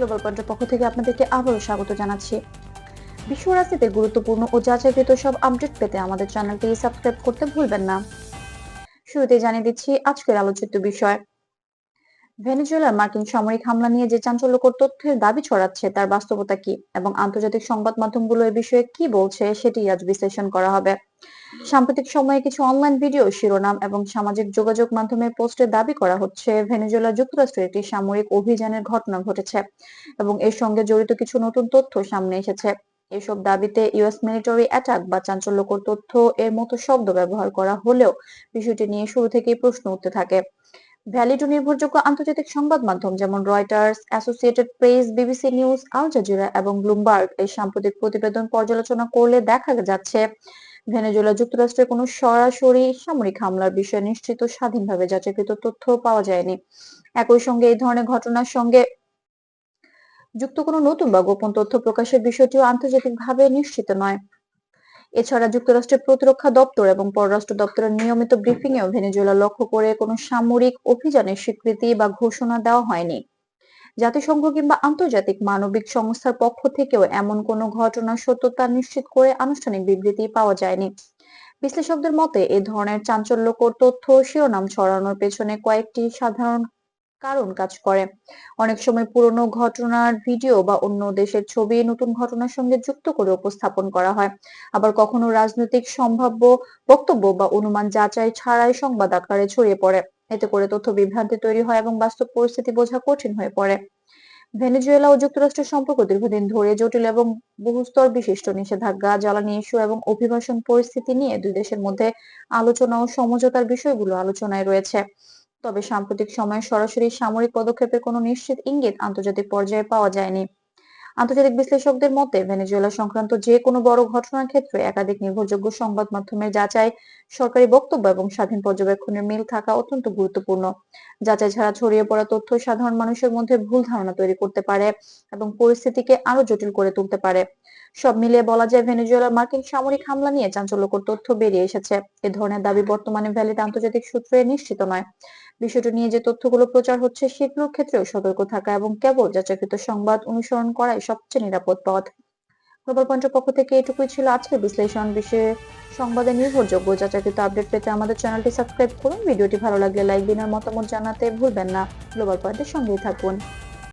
Global পয়েন্টের পক্ষ থেকে আপনাদেরকে আবারও স্বাগত জানাচ্ছি। বিশ্ব রাজনীতিতে গুরুত্বপূর্ণ ও যাচাইকৃত সব আপডেট পেতে আমাদের চ্যানেলটি সাবস্ক্রাইব করতে ভুলবেন না। শুরুতে জানিয়ে দিচ্ছি আজকের আলোচিত বিষয়। ভেনেজুয়েলার মার্কিন সামরিক হামলা নিয়ে যে চাঞ্চল্যকর তথ্যের দাবি ছড়াচ্ছে, তার বাস্তবতা কি এবং আন্তর্জাতিক সংবাদ মাধ্যমগুলো এ বিষয়ে কি বলছে সেটি আজ বিশ্লেষণ করা হবে। সাম্প্রতিক সময়ে কিছু অনলাইন ভিডিও, শিরোনাম এবং সামাজিক যোগাযোগ মাধ্যমে পোস্টে দাবি করা হচ্ছে, ভেনেজুয়েলা যুক্তরাষ্ট্রের একটি সামরিক অভিযানের ঘটনা ঘটেছে এবং এর সঙ্গে জড়িত কিছু নতুন তথ্য সামনে এসেছে। এসব দাবিতে ইউএস মিলিটারি অ্যাটাক বা চাঞ্চল্যকর তথ্য এর মতো শব্দ ব্যবহার করা হলেও বিষয়টি নিয়ে শুরু থেকেই প্রশ্ন উঠতে থাকে। ভ্যালিড ও নির্ভরযোগ্য আন্তর্জাতিক সংবাদ মাধ্যম যেমন Reuters Associated Press BBC News Al Jazeera এবং ব্লুমবার্গ এই সাম্প্রতিক প্রতিবেদন পর্যালোচনা করলে দেখা যাচ্ছে ভেনেজুয়েলা যুক্তরাষ্ট্রের কোনো সরাসরি সামরিক হামলার বিষয়ে নিশ্চিত স্বাধীনভাবে যাচাইকৃত তথ্য পাওয়া যায়নি। একই সঙ্গে এই ধরনের ঘটনার সঙ্গে যুক্ত কোনো নতুন বা গোপন তথ্য প্রকাশের বিষয়টিও আন্তর্জাতিকভাবে নিশ্চিত নয়। এছাড়া যুক্তরাষ্ট্রের প্রতিরক্ষা দপ্তর এবং পররাষ্ট্র দপ্তরের নিয়মিত ব্রিফিং এও ভেনেজুয়েলা লক্ষ্য করে কোনো সামরিক অভিযানের স্বীকৃতি বা ঘোষণা দেওয়া হয়নি। জাতিসংঘ কিংবা আন্তর্জাতিক মানবিক সংস্থার পক্ষ থেকেও এমন কোনো ঘটনার সত্যতা নিশ্চিত করে আনুষ্ঠানিক বিবৃতি পাওয়া যায়নি। বিশ্লেষকদের মতে, এ ধরনের চাঞ্চল্যকর তথ্য শিরোনাম ছড়ানোর পেছনে কয়েকটি সাধারণ কারণ কাজ করে। অনেক সময় পুরনো ঘটনার ভিডিও বা অন্য দেশের ছবি নতুন ঘটনার সঙ্গে যুক্ত করে উপস্থাপন করা হয়। আবার কখনো রাজনৈতিক সম্ভাব্য বক্তব্য বা অনুমান যাচাই ছাড়াই সংবাদ আকারে ছড়িয়ে পড়ে। এতে করে তথ্য বিভ্রান্তি তৈরি হয় এবং বাস্তব পরিস্থিতি বোঝা কঠিন হয়ে পড়ে। ভেনেজুয়েলা ও যুক্তরাষ্ট্রের সম্পর্ক দীর্ঘদিন ধরে জটিল এবং বহুস্তর বিশিষ্ট নিষেধাজ্ঞা, জ্বালানি ইস্যু এবং অভিবাসন পরিস্থিতি নিয়ে দুই দেশের মধ্যে আলোচনা ও সমঝোতার বিষয়গুলো আলোচনায় রয়েছে। তবে সাম্প্রতিক সময়ে সরাসরি সামরিক পদক্ষেপের কোনো নিশ্চিত ইঙ্গিত আন্তর্জাতিক পর্যায়ে পাওয়া যায়নি। আন্তর্জাতিক বিশ্লেষকদের মতে, ভেনেজুয়েলা সংক্রান্ত যে কোনো বড় ঘটনার ক্ষেত্রে একাধিক নির্ভরযোগ্য সংবাদ মাধ্যমের যাচাই, সরকারি বক্তব্য এবং স্বাধীন পর্যবেক্ষণের মিল থাকা অত্যন্ত গুরুত্বপূর্ণ। যাচাই ছাড়া ছড়িয়ে পড়া তথ্য সাধারণ মানুষের মধ্যে ভুল ধারণা তৈরি করতে পারে এবং পরিস্থিতিকে আরও জটিল করে তুলতে পারে। সব মিলিয়ে বলা যায় ভেনেজুয়েলার মার্কিন সামরিক হামলা নিয়ে চাঞ্চল্যকর তথ্য বেরিয়ে এসেছে। এ ধরনের দাবি বর্তমানে ভ্যালিড আন্তর্জাতিক সূত্রে নিশ্চিত নয়। বিষয়টি নিয়ে যে তথ্যগুলো প্রচার হচ্ছে, সেগুলোর ক্ষেত্রেও সতর্ক থাকা এবং কেবল যাচাইকৃত সংবাদ অনুসরণ করাই সবচেয়ে নিরাপদ পথ। গ্লোবাল পয়েন্টের পক্ষ থেকে এটুকুই ছিল আজকের বিশ্লেষণ। বিষয়ে সংবাদে নির্ভরযোগ্য যাচাইকৃত আপডেট পেতে আমাদের চ্যানেলটি সাবস্ক্রাইব করুন। ভিডিওটি ভালো লাগলে লাইক দিন আর মতামত জানাতে ভুলবেন না। গ্লোবাল পয়েন্টের সঙ্গেই থাকুন।